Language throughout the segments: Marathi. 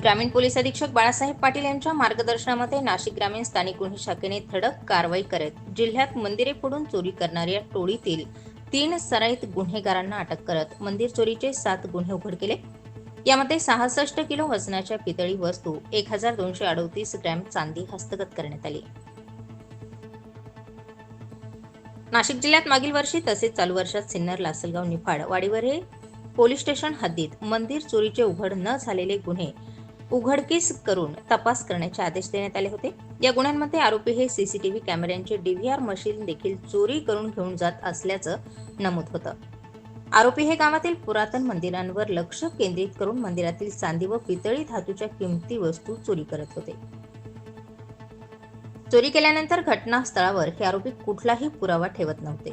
ग्रामीण पोलीस अधीक्षक बाळासाहेब पाटील यांच्या मार्गदर्शनामध्ये नाशिक ग्रामीण स्थानिक गुन्हे शाखेने धडक कारवाई करत जिल्ह्यात मंदिरे फोडून चोरी करणाऱ्या टोळीतील तीन सराईत गुन्हेगारांना अटक करत मंदिर चोरीचे सात गुन्हे उघड केले. यामध्ये सहासष्ट किलो वजनाच्या पितळी वस्तू एक हजार दोनशे अडतीस ग्रॅम चांदी हस्तगत करण्यात आली. नाशिक जिल्ह्यात मागील वर्षी तसेच चालू वर्षात सिन्नर लासलगाव निफाड वाडीवर हे पोलीस स्टेशन हद्दीत मंदिर चोरीचे उघड न झालेले गुन्हे उघडकीस करून तपास करण्याचे आदेश देण्यात आले होते. या गुन्ह्यांमध्ये आरोपी हे सीसीटीव्ही कॅमेऱ्यांचे डीव्हीआर मशीन देखील चोरी करून घेऊन जात असल्याचं नमूद होतं. आरोपी हे गावातील पुरातन मंदिरांवर लक्ष केंद्रित करून मंदिरातील चांदी व पितळी धातूच्या किमती वस्तू चोरी करत होते. चोरी केल्यानंतर घटनास्थळावर हे आरोपी कुठलाही पुरावा ठेवत नव्हते.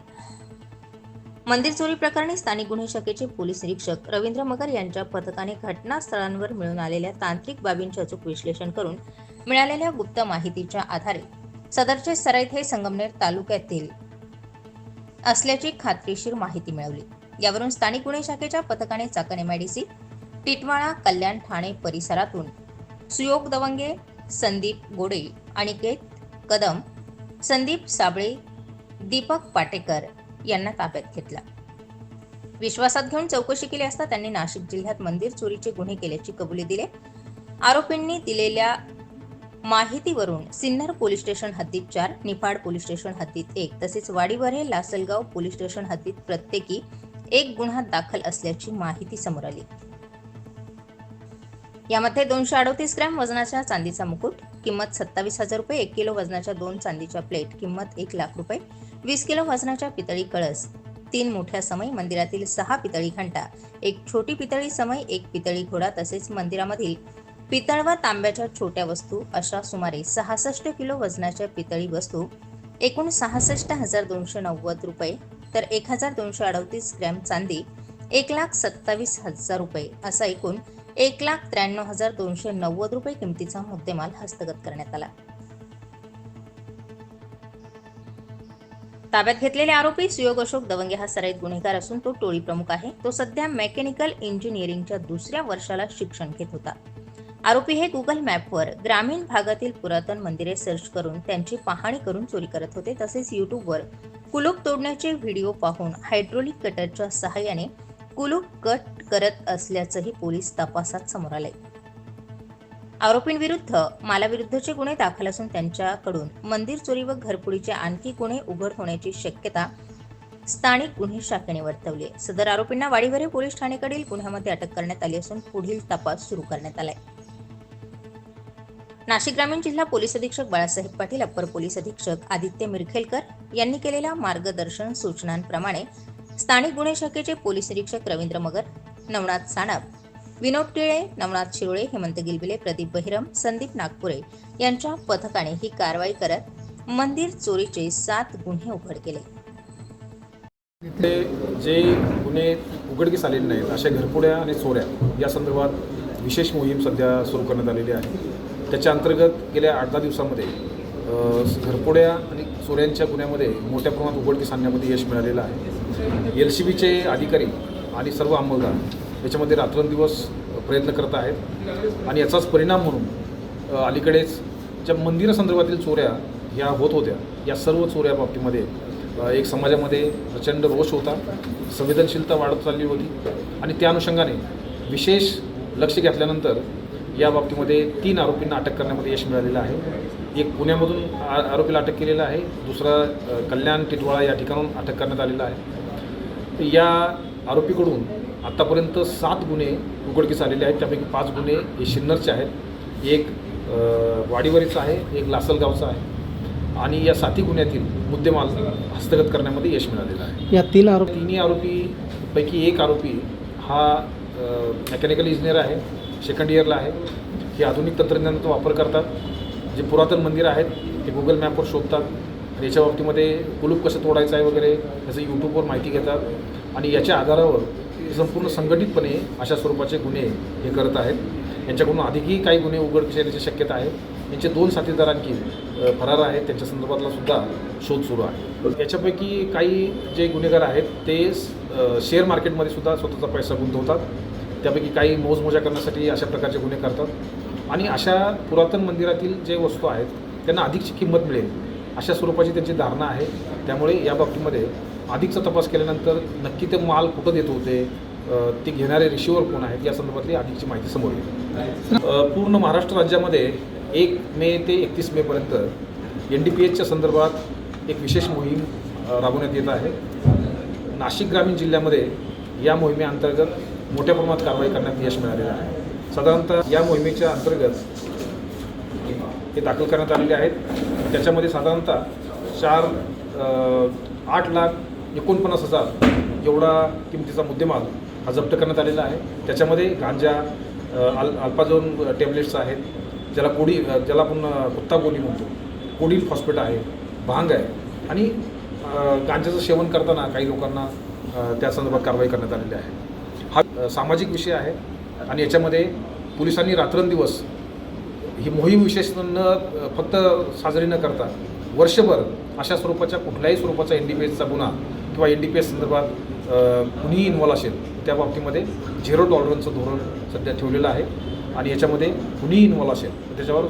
मंदिर चोरी प्रकरणी स्थानिक गुन्हे शाखेचे पोलीस निरीक्षक रवींद्र मगर यांच्या पथकाने घटनास्थळांवर मिळून आलेल्या तांत्रिक बाबींचे अचूक विश्लेषण करून मिळालेल्या गुप्त माहितीच्या आधारे सदरचे सराईत हे संगमनेर तालुक्यातील असल्याची खात्रीशीर माहिती मिळवली यावरून स्थानिक गुन्हे शाखेच्या पथकाने चाकण एमआयडीसी टिटवाळा कल्याण ठाणे परिसरातून सुयोग दवंगे संदीप गोडे अनिकेत कदम संदीप साबळे दीपक पाटेकर यांना ताब्यात घेतला. विश्वासात घेऊन चौकशी केली असता त्यांनी नाशिक जिल्ह्यात मंदिर चोरीचे गुन्हे केल्याची कबुली दिली. आरोपींनी दिलेल्या माहितीवरून सिन्नर पोलीस स्टेशन हद्दीत चार निफाड पोलीस स्टेशन हद्दीत एक तसेच वाडीवरे लासलगाव पोलीस स्टेशन हद्दीत प्रत्येकी एक गुन्हा दाखल असल्याची माहिती समोर आली. यामध्ये दोनशे अडोतीस ग्रॅम वजनाच्या चांदीचा मुकुट किंमत सत्तावीस हजार रुपये एक किलो वजनाच्या दोन चांदीच्या प्लेट किंमत एक लाख रुपये वीस किलो वजनाच्या पितळी कळस तीन मोठ्या समय मंदिरातील सहा पितळी घंटा एक छोटी पितळी समय एक पितळी घोडा तसेच मंदिरामधील पितळ व तांब्याच्या छोट्या वस्तू अशा सुमारे सहासष्ट किलो वजनाच्या पितळी वस्तू एकूण सहासष्ट हजार दोनशे नव्वद रुपये तर एक हजार दोनशे अडतीस ग्रॅम चांदी एक लाख सत्तावीस हजार रुपये असा एकूण एक लाख त्र्याण्णव हजार दोनशे नव्वद रुपये किमतीचा मुद्देमाल हस्तगत करण्यात आला. ताब्यात घेतलेले आरोपी सुयोग अशोक दवंगे हा सराईत गुन्हेगार असून तो टोळी प्रमुख आहे. तो सध्या मेकॅनिकल इंजिनिअरिंगच्या दुसऱ्या वर्षाला शिक्षण घेत होता. आरोपी हे गुगल मॅपवर ग्रामीण भागातील पुरातन मंदिरे सर्च करून त्यांची पाहणी करून चोरी करत होते. तसेच युट्यूबवर कुलूप तोडण्याचे व्हिडिओ पाहून हायड्रोलिक कटरच्या सहाय्याने कुलूप कट करत असल्याचंही पोलीस तपासात समोर आलंय. आरोपींविरुद्ध मालाविरुद्धचे गुन्हे दाखल असून त्यांच्याकडून मंदिर चोरी व घरपुडीचे आणखी गुन्हे उघड होण्याची शक्यता स्थानिक गुन्हे शाखेने वर्तवली आहे. सदर आरोपींना वाडीवरे पोलीस ठाणेकडील गुन्ह्यामध्ये अटक करण्यात आली असून पुढील तपास सुरू करण्यात आलाय. नाशिक ग्रामीण जिल्हा पोलीस अधीक्षक बाळासाहेब पाटील अप्पर पोलीस अधीक्षक आदित्य मिरखेलकर यांनी केलेल्या मार्गदर्शन सूचनांप्रमाणे स्थानिक गुन्हे शाखेचे पोलीस निरीक्षक रवींद्र मगर नवनाथ सानप विनोद टिळे नवनाथ शिरोळे हेमंत गिलबिले प्रदीप बहिरम संदीप नागपुरे यांच्या पथकाने ही कारवाई करत मंदिर चोरीचे सात गुन्हे उघड केले. इथे जे गुन्हे उघडकीस आलेले नाहीत अशा घरपुड्या आणि चोऱ्या या संदर्भात विशेष मोहीम सध्या सुरू करण्यात आलेली आहे. त्याच्या अंतर्गत गेल्या आठ दहा दिवसामध्ये घरपुड्या आणि चोऱ्यांच्या गुन्ह्यामध्ये मोठ्या प्रमाणात उघडकीस आणण्यामध्ये यश मिळालेलं आहे. एल सी बीचे अधिकारी आणि सर्व अंमलदार याच्यामध्ये रात्रंदिवस प्रयत्न करत आहेत. आणि याचाच परिणाम म्हणून अलीकडेच ज्या मंदिरासंदर्भातील चोऱ्या ह्या होत होत्या या सर्व चोऱ्या बाबतीमध्ये एक समाजामध्ये प्रचंड रोष होता संवेदनशीलता वाढत चालली होती आणि त्या अनुषंगाने विशेष लक्ष घेतल्यानंतर या बाबतीमध्ये तीन आरोपींना अटक करण्यामध्ये यश मिळालेलं आहे. एक पुण्यामधून आ- आरोपीला अटक केलेलं आहे दुसरा कल्याण टिटवाळा या ठिकाणून अटक करण्यात आलेला आहे. या आरोपीकडून आत्तापर्यंत सात गुन्हे उघडकीस आलेले आहेत. त्यापैकी पाच गुन्हे हे सिन्नरचे आहेत. एक वाडीवरीचा आहे एक लासलगावचा आहे. आणि या साती गुन्ह्यातील मुद्देमाल हस्तगत करण्यामध्ये यश मिळालेलं आहे. या तीन आरोपी तिन्ही आरोपीपैकी एक आरोपी हा मेकॅनिकल इंजिनियर आहे. सेकंड इयरला आहे. हे आधुनिक तंत्रज्ञानाचा वापर करतात. जे पुरातन मंदिर आहेत ते गुगल मॅपवर शोधतात. आणि याच्या बाबतीमध्ये कुलूप कसं तोडायचं आहे वगैरे याचं यूट्यूबवर माहिती घेतात. आणि याच्या आधारावर संपूर्ण संघटितपणे अशा स्वरूपाचे गुन्हे हे करत आहेत. यांच्याकडून अधिकही काही गुन्हे उघडकीस येण्याची शक्यता आहे. यांचे दोन साथीदार आणखी फरार आहेत. त्यांच्या संदर्भातला सुद्धा शोध सुरू आहे. याच्यापैकी काही जे गुन्हेगार आहेत ते शेअर मार्केटमध्ये सुद्धा स्वतःचा पैसा गुंतवतात. त्यापैकी काही मोजमोजा करण्यासाठी अशा प्रकारचे गुन्हे करतात. आणि अशा पुरातन मंदिरातील जे वस्तू आहेत त्यांना अधिकची किंमत मिळेल अशा स्वरूपाची त्यांची धारणा आहे. त्यामुळे या बाबतीमध्ये अधिकचा तपास केल्यानंतर नक्की ते माल कुठं देत होते ते घेणारे रिशिवर कोण आहेत या संदर्भातली अधिकची माहिती समोर येईल. पूर्ण महाराष्ट्र राज्यामध्ये एक मे ते एकतीस मेपर्यंत एन डी पी एचच्या संदर्भात एक विशेष मोहीम राबवण्यात येत आहे. नाशिक ग्रामीण जिल्ह्यामध्ये या मोहिमेअंतर्गत मोठ्या प्रमाणात कारवाई करण्यात यश मिळालेलं आहे. साधारणतः या मोहिमेच्या अंतर्गत हे दाखल करण्यात आलेले आहेत. त्याच्यामध्ये साधारणतः चार आठ लाख एकोणपन्नास हजार एवढा किमतीचा मुद्देमाल हा जप्त करण्यात आलेला आहे. त्याच्यामध्ये गांजा अल अल्पाझोन टॅबलेट्स आहेत ज्याला कोडी ज्याला आपण कुत्ता गोली म्हणतो. कोडील फॉस्फेट आहे भांग आहे आणि गांजाचं सेवन करताना काही लोकांना त्या संदर्भात कारवाई करण्यात आलेली आहे. हा सामाजिक विषय आहे आणि याच्यामध्ये पोलिसांनी रात्रंदिवस ही मोहीम विशेष न फक्त साजरी न करता वर्षभर अशा स्वरूपाच्या कुठल्याही स्वरूपाचा एन डी पी एसचा गुन्हा किंवा एन डी पी एस संदर्भात कुणीही इन्व्हॉल्व असेल त्या बाबतीमध्ये झिरो टॉलरन्सचं धोरण सध्या ठेवलेलं आहे. आणि याच्यामध्ये कुणीही इन्व्हॉल्व असेल तर त्याच्यावर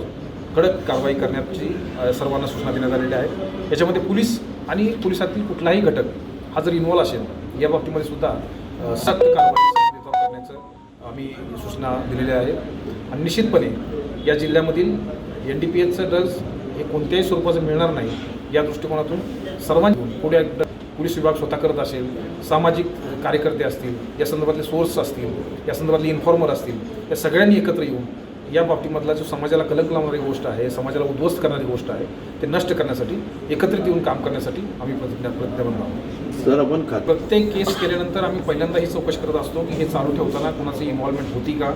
कडक कारवाई करण्याची सर्वांना सूचना देण्यात आलेल्या आहेत याच्यामध्ये पोलीस आणि पोलिसातील कुठलाही घटक हा जर इन्व्हॉल्व असेल या बाबतीमध्ये सुद्धा सक्त कारवाई करण्याचं आम्ही सूचना दिलेल्या आहेत आणि निश्चितपणे या जिल्ह्यामधील एन डी पी एचचं ड्रग्ज हे कोणत्याही स्वरूपाचं मिळणार नाही या दृष्टिकोनातून सर्वांनी पुढे एकदा पोलीस विभाग स्वतः करत असेल सामाजिक कार्यकर्ते असतील या संदर्भातले सोर्स असतील या संदर्भातले इन्फॉर्मर असतील या सगळ्यांनी एकत्र येऊन या बाबतीमधला जो समाजाला कलंक लावणारी गोष्ट आहे समाजाला उद्ध्वस्त करणारी गोष्ट आहे ते नष्ट करण्यासाठी एकत्रित येऊन काम करण्यासाठी आम्ही प्रतिज्ञा प्रतिज्ञाबद्ध आहोत. सर आपण प्रत्येक केस केल्यानंतर आम्ही पहिल्यांदा ही चौकशी करत असतो की हे चालू ठेवताना कुणाची इन्व्हॉल्वमेंट होती का?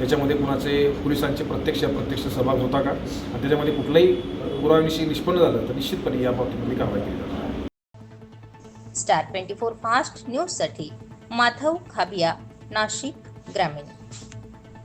याच्यामध्ये कुणाचे पोलिसांचे प्रत्यक्ष अप्रत्यक्ष सहभाग होता का? आणि त्याच्यामध्ये कुठलाही पुराव्याविषयी निष्पन्न झालं तर निश्चितपणे या बाबतीमध्ये कारवाई केली जाईल स्टार ट्वेंटी फोर फास्ट न्यूजसाठी माधव खाबिया नाशिक ग्रामीण.